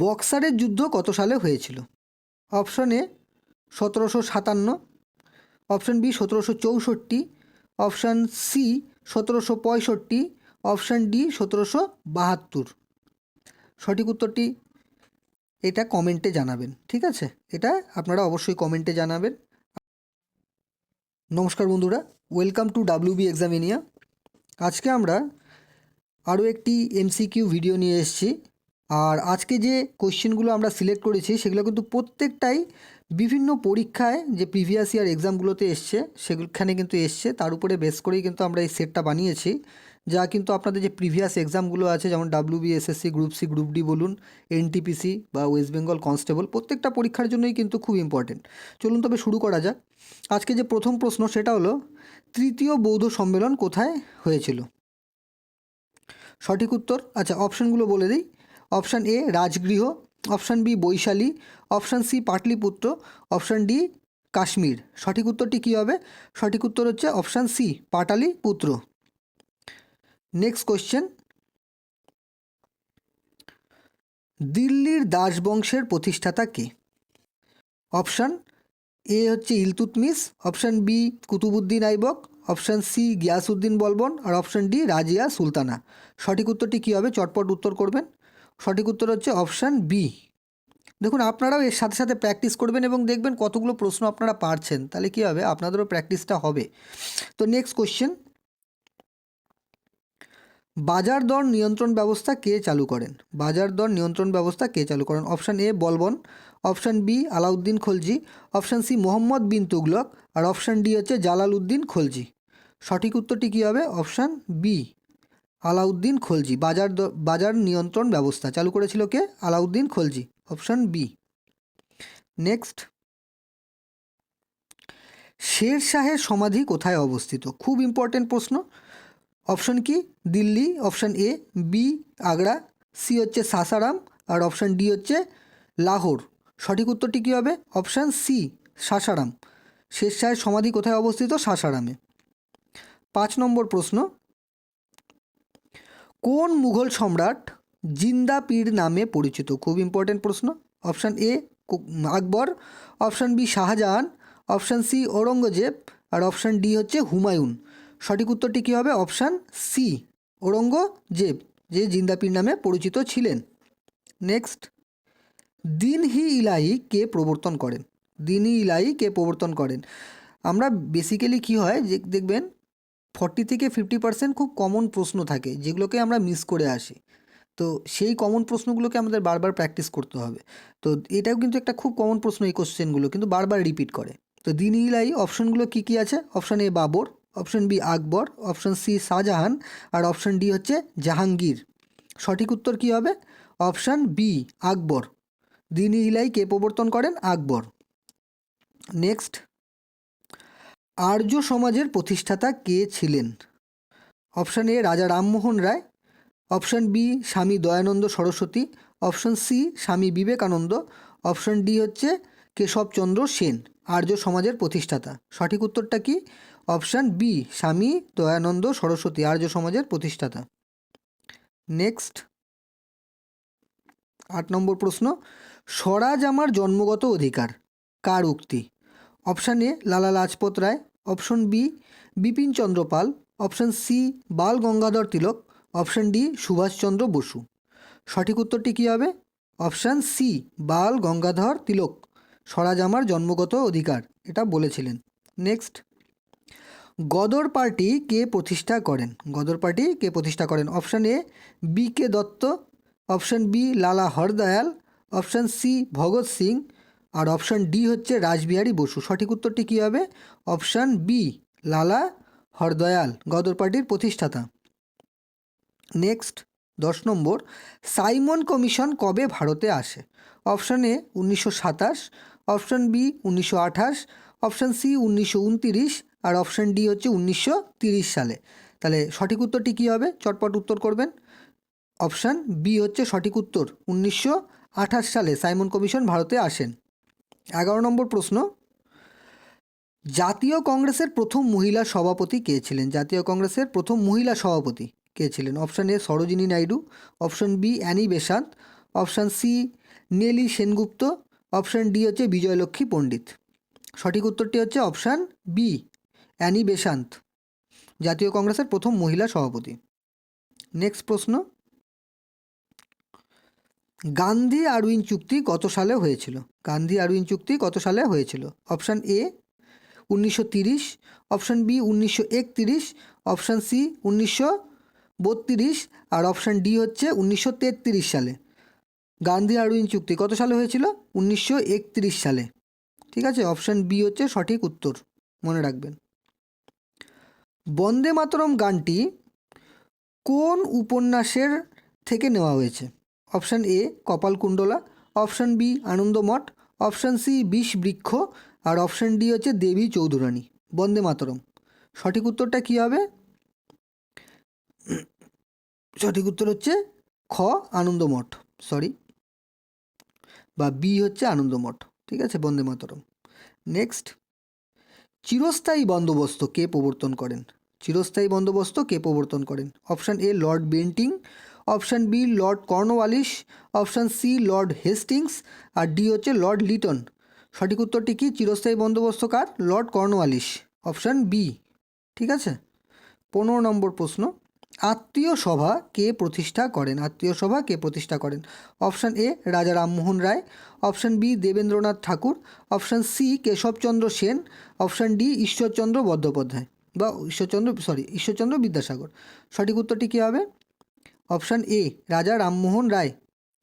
বক্সারের যুদ্ধ কত সালে হয়েছিল? অপশন এ সতেরোশো সাতান্ন, অপশন বি সতেরোশো চৌষট্টি, অপশান সি সতেরোশো পঁয়ষট্টি, অপশান ডি সতেরোশো বাহাত্তর। সঠিক উত্তরটি এটা কমেন্টে জানাবেন, ঠিক আছে? এটা আপনারা অবশ্যই কমেন্টে জানাবেন। নমস্কার বন্ধুরা, welcome to W B Examinia. আজকে আমরা আরও একটি এমসিকিউ ভিডিও নিয়ে এসেছি। আর আজকে যে কোশ্চেনগুলো আমরা সিলেক্ট করেছি, সেগুলো কিন্তু প্রত্যেকটাই বিভিন্ন পরীক্ষায় যে প্রিভিয়াস ইয়ার এক্সামগুলোতে এসছে সেখানে কিন্তু এসছে। তার উপরে বেস করেই কিন্তু আমরা এই সেটটা বানিয়েছি, যা কিন্তু আপনাদের যে প্রিভিয়াস এক্সামগুলো আছে, যেমন W B SSC group C, group D বলুন এনটিপিসি বা ওয়েস্ট বেঙ্গল কনস্টেবল, প্রত্যেকটা পরীক্ষার জন্যই কিন্তু খুব ইম্পর্টেন্ট। চলুন তবে শুরু করা যাক। আজকে যে প্রথম প্রশ্ন, সেটা হলো, তৃতীয় বৌদ্ধ সম্মেলন কোথায় হয়েছিল? সঠিক উত্তর আচ্ছা অপশানগুলো বলে দিই। Option A Rajgir, option B Vaishali, option C Pataliputra, option D Kashmir. সঠিক উত্তরটি কী হবে? সঠিক উত্তর হচ্ছে option C Pataliputra. Next question দিল্লির দাস বংশের প্রতিষ্ঠাতা কে? অপশান এ হচ্ছে Iltutmish option B Qutubuddin Aibak, option C Ghiyasuddin Balban, আর অপশান ডি রাজিয়া সুলতানা। সঠিক উত্তরটি কী হবে? চটপট উত্তর করবেন। সঠিক উত্তর হচ্ছে অপশান বি দেখুন, আপনারাও এর সাথে সাথে প্র্যাকটিস করবেন এবং দেখবেন কতগুলো প্রশ্ন আপনারা পারছেন। তাহলে কী হবে? আপনাদেরও প্র্যাকটিসটা হবে। তো নেক্সট কোশ্চেন বাজার দর নিয়ন্ত্রণ ব্যবস্থা কে চালু করেন? বাজার দর নিয়ন্ত্রণ ব্যবস্থা কে চালু করেন? Option A Balban. Option B Alauddin Khilji. Option C Mohammad bin Tughlaq. R option D হচ্ছে জালাল উদ্দিন খলজি। সঠিক উত্তরটি কী হবে? অপশান বি আলাউদ্দিন খলজি, বাজার বাজার নিয়ন্ত্রণ ব্যবস্থা, চালু করেছিল কে? Alauddin Khilji, option B. Next. Sher শাহের সমাধি কোথায় অবস্থিত? খুব ইম্পর্টেন্ট প্রশ্ন। অপশন কি? Delhi, option A, B, Agra, C হচ্ছে সাসারাম, আর অপশান ডি হচ্ছে লাহোর। সঠিক উত্তরটি কী হবে? Option C, Sasaram. শের শাহের সমাধি কোথায় অবস্থিত? সাসারামে। পাঁচ নম্বর প্রশ্ন। কোন মুঘল সম্রাট জিন্দা পীর নামে পরিচিত? খুব ইম্পর্টেন্ট প্রশ্ন। Option A Akbar. Option B Shahjahan. Option C Aurangzeb. R option D হচ্ছে হুমায়ুন। সঠিক উত্তরটি কী হবে? অপশান সি ঔরঙ্গজেব, যে জিন্দা পীর নামে পরিচিত ছিলেন। নেক্সট দিনহি ইলাহি কে প্রবর্তন করেন? দিনহি ইলাহি কে প্রবর্তন করেন? আমরা বেসিক্যালি কী হয়, যে দেখবেন ফর্টি থেকে ফিফটি পার্সেন্ট খুব কমন প্রশ্ন থাকে, যেগুলোকে আমরা মিস করে আসি। তো সেই কমন প্রশ্নগুলোকে আমাদের বারবার প্র্যাকটিস করতে হবে। তো এটাও কিন্তু একটা খুব কমন প্রশ্ন এই কোশ্চেনগুলো কিন্তু বারবার রিপিট করে। তো দিন ইলাই অপশনগুলো কী কী আছে? Option A Babur option B Akbar option C Shahjahan, R option D হচ্ছে জাহাঙ্গীর। সঠিক উত্তর কী হবে? Option B Akbar. দিন ইলাই কে প্রবর্তন করেন? আকবর। নেক্সট আর্য সমাজের প্রতিষ্ঠাতা কে ছিলেন? Option A Raja Rammohan Roy, option B স্বামী Dayananda Saraswati, option C Swami Vivekananda, option D হচ্ছে কেশবচন্দ্র সেন, আর্য সমাজের প্রতিষ্ঠাতা। সঠিক উত্তরটা কি? অপশান বি স্বামী দয়ানন্দ সরস্বতী, আর্য সমাজের প্রতিষ্ঠাতা। নেক্সট। আট নম্বর প্রশ্ন, স্বরাজ আমার জন্মগত অধিকার, কার উক্তি? Option A Lala Lajpat Rai option B, Bipin Chandra Pal. Option C, Bal Gangadhar Tilak. Option D Subhashchandra Basu. সঠিক উত্তরটি কী হবে? Option C, Bal Gangadhar Tilak. স্বরাজ আমার জন্মগত অধিকার, এটা বলেছিলেন। নেক্সট। গদর পার্টি কে প্রতিষ্ঠা করেন? গদর পার্টি কে প্রতিষ্ঠা করেন? Option A, B K Dutt. Option B, Lala Hardayal. Option C, Bhagat Singh. R option D হচ্ছে রাসবিহারী বসু। সঠিক উত্তরটি কী হবে? অপশান বি, লালা হরদয়াল, গদর পার্টির প্রতিষ্ঠাতা। নেক্সট, দশ নম্বর, সাইমন কমিশন কবে ভারতে আসে? অপশান এ, উনিশশো সাতাশ, অপশান বি, উনিশশো আঠাশ, অপশান সি, উনিশশো উনতিরিশ, আর অপশান ডি হচ্ছে উনিশশো তিরিশ সালে। তাহলে সঠিক উত্তরটি কী হবে? চটপট উত্তর করবেন। অপশান বি হচ্ছে সঠিক উত্তর, উনিশশো আঠাশ সালে সাইমন কমিশন ভারতে আসেন। এগারো নম্বর প্রশ্ন। জাতীয় কংগ্রেসের প্রথম মহিলা সভাপতি কে ছিলেন? জাতীয় কংগ্রেসের প্রথম মহিলা সভাপতি কে ছিলেন? Option A Sarojini Naidu, option B Annie Besant option C Nellie Sengupta, option D হচ্ছে বিজয়লক্ষ্মী পণ্ডিত। সঠিক উত্তরটি হচ্ছে অপশান বি, অ্যানি বেসান্ত জাতীয় কংগ্রেসের প্রথম মহিলা সভাপতি। নেক্সট প্রশ্ন। গান্ধী আরউইন চুক্তি কত সালে হয়েছিল? গান্ধী আরউইন চুক্তি কত সালে হয়েছিল? অপশান এ, উনিশশো তিরিশ, অপশান বি, উনিশশো একতিরিশ, অপশান সি, উনিশশো বত্রিশ, আর অপশান ডি হচ্ছে উনিশশো তেত্রিশ সালে। গান্ধী আরউইন চুক্তি কত সালে হয়েছিল? উনিশশো একত্রিশ সালে। ঠিক আছে? অপশান বি হচ্ছে সঠিক উত্তর। মনে রাখবেন। বন্দে মাতরম গানটি কোন উপন্যাসের থেকে নেওয়া হয়েছে? Option A Kapalkundala option B Anandamath option C Bishabriksha, R option D হচ্ছে দেবী চৌধুরানী। বন্দে মাতরম। সঠিক উত্তরটা কী হবে? সঠিক উত্তর হচ্ছে খ আনন্দমঠ সরি বা বি হচ্ছে আনন্দমঠ ঠিক আছে? বন্দে মাতরম। নেক্সট চিরস্থায়ী বন্দোবস্ত কে প্রবর্তন করেন? চিরস্থায়ী বন্দোবস্ত কে প্রবর্তন করেন? Option A, lord Bentinck option B lord Cornwallis option C lord Hastings, R D হচ্ছে লর্ড লিটন। সঠিক উত্তরটি কি? চিরস্থায়ী বন্দোবস্ত কার? Lord Cornwallis option B. ঠিক আছে? পনেরো নম্বর প্রশ্ন। আত্মীয় সভা কে প্রতিষ্ঠা করেন? আত্মীয় সভা কে প্রতিষ্ঠা করেন? Option A Raja Rammohan Roy, option B Debendranath Tagore, option C Keshabchandra Sen, option D Ishwarchandra Bandyopadhyay বা ঈশ্বরচন্দ্র, সরি, ঈশ্বরচন্দ্র বিদ্যাসাগর। সঠিক উত্তরটি কী হবে? অপশান এ, রাজা রামমোহন রায়,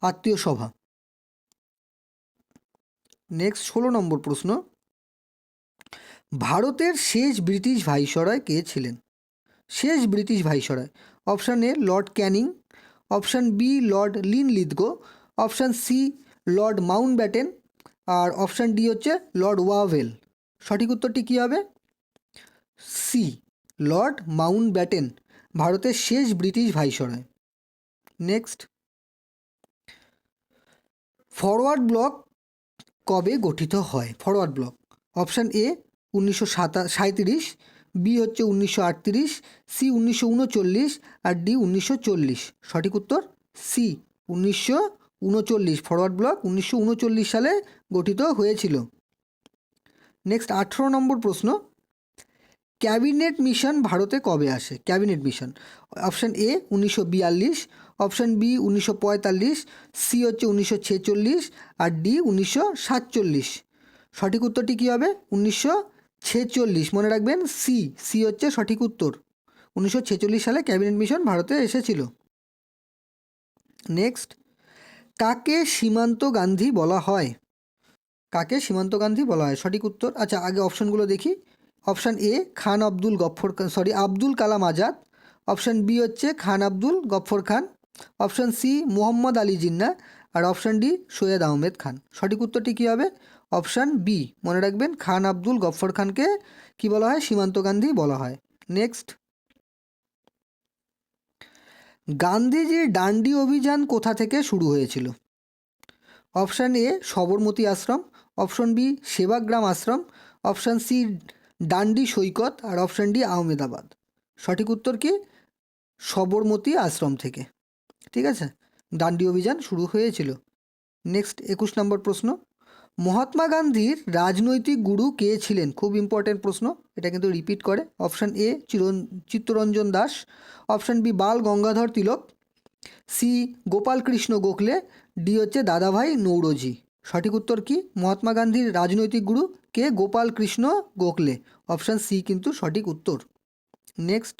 আত্মীয় সভা। নেক্সট ষোলো নম্বর প্রশ্ন। ভারতের শেষ ব্রিটিশ ভাইসরয় কে ছিলেন? শেষ British viceroy. Option A, lord Canning. Option B, lord Linlithgow option C, lord Mountbatten R option D হচ্ছে লর্ড ওয়াভেল। সঠিক উত্তরটি কী হবে? সি, লর্ড মাউন্ট ব্যাটেন ভারতের শেষ British viceroy. Next forward bloc কবে গঠিত হয়? ফরওয়ার্ড ব্লক অপশান এ উনিশশো সাতা সাঁত্রিশ বি হচ্ছে উনিশশো আটত্রিশ সি উনিশশো উনচল্লিশ, আর ডি উনিশশো চল্লিশ। সঠিক উত্তর? সি উনিশশো উনচল্লিশ। ফরওয়ার্ড ব্লক উনিশশো উনচল্লিশ সালে গঠিত হয়েছিল। নেক্সট আঠেরো নম্বর প্রশ্ন। ক্যাবিনেট মিশন ভারতে কবে আসে? ক্যাবিনেট মিশন অপশান এ উনিশশো বিয়াল্লিশ অপশান বি উনিশশো পঁয়তাল্লিশ, সি হচ্ছে উনিশশো ছেচল্লিশ আর ডি উনিশশো সাতচল্লিশ। সঠিক উত্তরটি কী হবে? উনিশশো ছেচল্লিশ। মনে রাখবেন সি সি হচ্ছে সঠিক উত্তর। উনিশশো ছেচল্লিশ সালে ক্যাবিনেট মিশন ভারতে এসেছিল। নেক্সট, কাকে সীমান্ত গান্ধী বলা হয়? কাকে সীমান্ত গান্ধী বলা হয়? সঠিক উত্তর। আচ্ছা আগে অপশনগুলো দেখি। Option A, Khan Abdul Gaffar sorry Abdul Kalam Azad. Option B হচ্ছে খান আব্দুল গফর খান। অপশান সি, মোহাম্মদ আলী জিন্না আর অপশান ডি, সৈয়দ আহমেদ খান। সঠিক উত্তরটি কী হবে? অপশান বি, মনে রাখবেন, খান আব্দুল গফর খানকে কি বলা হয়? সীমান্ত গান্ধী বলা হয়। নেক্সট। গান্ধীজির ডান্ডি অভিযান কোথা থেকে শুরু হয়েছিল? Option A, Sabarmati Ashram, option B, Sevagram Ashram, option C, Dandi সৈকত আর অপশান ডি, আহমেদাবাদ। সঠিক উত্তর কি? সবরমতী আশ্রম থেকে। ঠিক আছে? ডান্ডি অভিযান শুরু হয়েছিল। নেক্সট একুশ নম্বর প্রশ্ন। মহাত্মা গান্ধীর রাজনৈতিক গুরু কে ছিলেন? খুব ইম্পর্টেন্ট প্রশ্ন। এটা কিন্তু রিপিট করে। Option A চিরন Chittaranjan Das. Option B Bal Gangadhar Tilak. C Gopal Krishna Gokhale. D হচ্ছে দাদাভাই নৌরজি। সঠিক উত্তর কি? মহাত্মা গান্ধীর রাজনৈতিক গুরু কে? গোপাল কৃষ্ণ গোখলে। অপশান সি কিন্তু সঠিক উত্তর। নেক্সট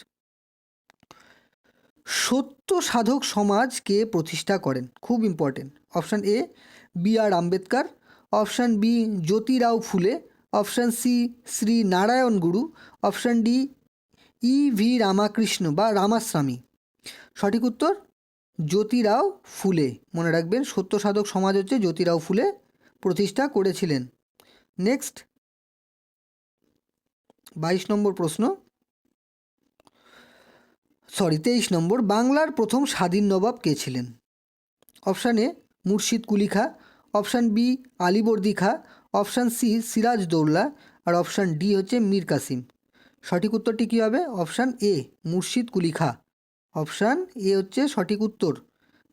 সত্য সাধক সমাজকে প্রতিষ্ঠা করেন। খুব important option A B R Ambedkar. Option B Jyotirao Phule. Option C Shri Narayana Guru. Option D E V Ramakrishna বা রামাস্বামী। সঠিক উত্তর, জ্যোতিরাও ফুলে। মনে রাখবেন, সত্য সাধক সমাজ হচ্ছে জ্যোতিরাও ফুলে প্রতিষ্ঠা করেছিলেন। নেক্সট বাইশ নম্বর প্রশ্ন। সরি, তেইশ নম্বর, বাংলার প্রথম স্বাধীন নবাব কে ছিলেন? অপশান এ, মুর্শিদ কুলি খা option B Alivardi Khan option C, Siraj Daulla আর অপশান ডি হচ্ছে মীর কাসিম। সঠিক উত্তরটি কী হবে? অপশান এ, মুর্শিদ কুলি খা অপশান এ হচ্ছে সঠিক উত্তর,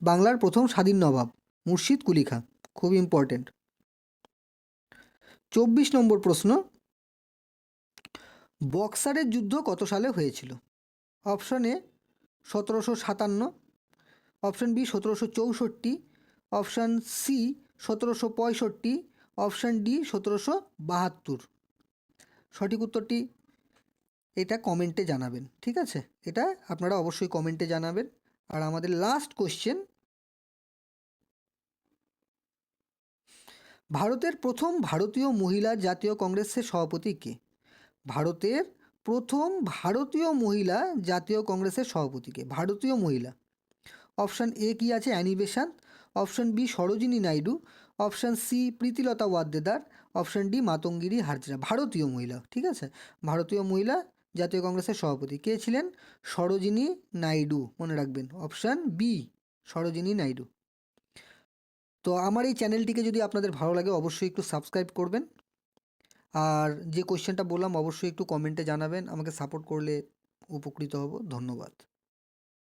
বাংলার প্রথম স্বাধীন নবাব, মুর্শিদ কুলি খাঁ খুব ইম্পর্টেন্ট। চব্বিশ নম্বর প্রশ্ন, বক্সারের যুদ্ধ কত সালে হয়েছিল? অপশন এ সতেরোশো সাতান্ন, অপশন বি সতেরোশো চৌষট্টি, অপশান সি সতেরোশো পঁয়ষট্টি, অপশান ডি সতেরোশো বাহাত্তর। সঠিক উত্তরটি এটা কমেন্টে জানাবেন, ঠিক আছে? এটা আপনারা অবশ্যই কমেন্টে জানাবেন। আর আমাদের লাস্ট কোশ্চেন ভারতের প্রথম ভারতীয় মহিলা জাতীয় কংগ্রেসের সভাপতি কে? ভারতের প্রথম ভারতীয় মহিলা জাতীয় কংগ্রেসের সভাপতি কে ভারতীয় মহিলা। অপশান এ কি আছে? Annie Besant option B, Sarojini Naidu. Option C, Pritilata Waddedar. Option D Matangini Hazra ভারতীয় মহিলা, ঠিক আছে? ভারতীয় মহিলা জাতীয় কংগ্রেসের সভাপতি। কে ছিলেন? সরোজিনী নাইডু, মনে রাখবেন। Option B, Sarojini Naidu. তো আমার এই চ্যানেলটিকে যদি আপনাদের ভালো লাগে, অবশ্যই একটু সাবস্ক্রাইব করবেন। আর যে কোশ্চেনটা বললাম অবশ্যই একটু কমেন্টে জানাবেন। আমাকে সাপোর্ট করলে উপকৃত হব। ধন্যবাদ।